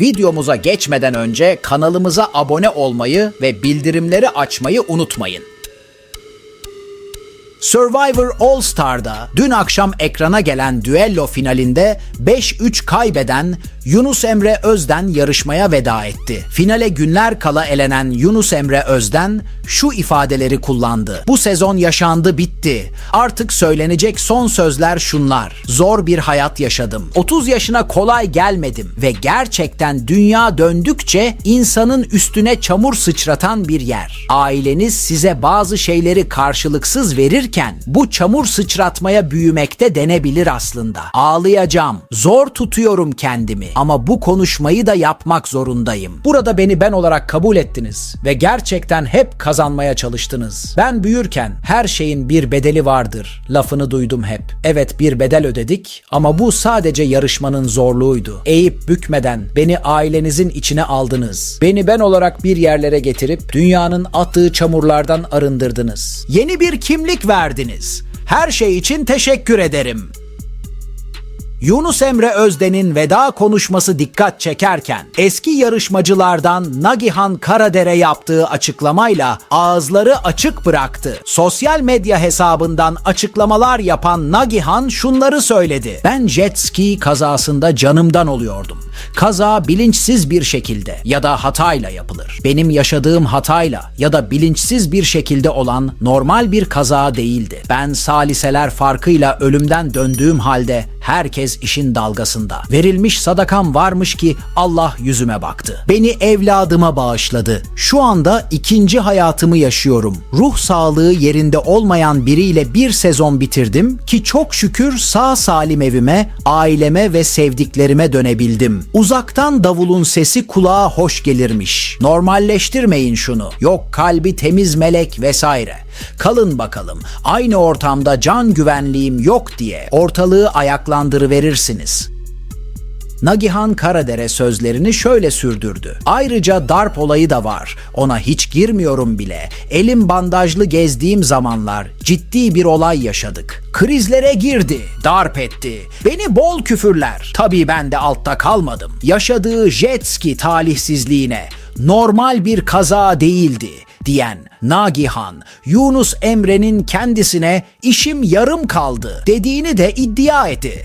Videomuza geçmeden önce kanalımıza abone olmayı ve bildirimleri açmayı unutmayın. Survivor All Star'da dün akşam ekrana gelen düello finalinde 5-3 kaybeden Yunus Emre Özden yarışmaya veda etti. Finale günler kala elenen Yunus Emre Özden şu ifadeleri kullandı. Bu sezon yaşandı bitti. Artık söylenecek son sözler şunlar. Zor bir hayat yaşadım. 30 yaşına kolay gelmedim ve gerçekten dünya döndükçe insanın üstüne çamur sıçratan bir yer. Aileniz size bazı şeyleri karşılıksız verirken bu çamur sıçratmaya büyümekte denebilir aslında. Ağlayacağım. Zor tutuyorum kendimi ama bu konuşmayı da yapmak zorundayım. Burada beni ben olarak kabul ettiniz ve gerçekten hep kazanmaya çalıştınız. Ben büyürken her şeyin bir bedeli vardır. Lafını duydum hep. Evet bir bedel ödedik ama bu sadece yarışmanın zorluğuydu. Eğip bükmeden beni ailenizin içine aldınız. Beni ben olarak bir yerlere getirip dünyanın attığı çamurlardan arındırdınız. Yeni bir kimlik verdiniz. Her şey için teşekkür ederim. Yunus Emre Özden'in veda konuşması dikkat çekerken eski yarışmacılardan Nagihan Karadere yaptığı açıklamayla ağızları açık bıraktı. Sosyal medya hesabından açıklamalar yapan Nagihan şunları söyledi. Ben jet ski kazasında canımdan oluyordum. Kaza bilinçsiz bir şekilde ya da hatayla yapılır. Benim yaşadığım hatayla ya da bilinçsiz bir şekilde olan normal bir kaza değildi. Ben saliseler farkıyla ölümden döndüğüm halde herkes işin dalgasında. Verilmiş sadakam varmış ki Allah yüzüme baktı. Beni evladıma bağışladı. Şu anda ikinci hayatımı yaşıyorum. Ruh sağlığı yerinde olmayan biriyle bir sezon bitirdim ki çok şükür sağ salim evime, aileme ve sevdiklerime dönebildim. Uzaktan davulun sesi kulağa hoş gelirmiş. Normalleştirmeyin şunu. Yok kalbi temiz melek vesaire. Kalın bakalım. Aynı ortamda can güvenliğim yok diye ortalığı ayaklandırıverirsiniz. Nagihan Karadere sözlerini şöyle sürdürdü. Ayrıca darp olayı da var. Ona hiç girmiyorum bile. Elim bandajlı gezdiğim zamanlar ciddi bir olay yaşadık. Krizlere girdi, darp etti. Beni bol küfürler. Tabii ben de altta kalmadım. Yaşadığı jet ski talihsizliğine normal bir kaza değildi diyen Nagihan, Yunus Emre'nin kendisine işim yarım kaldı dediğini de iddia etti.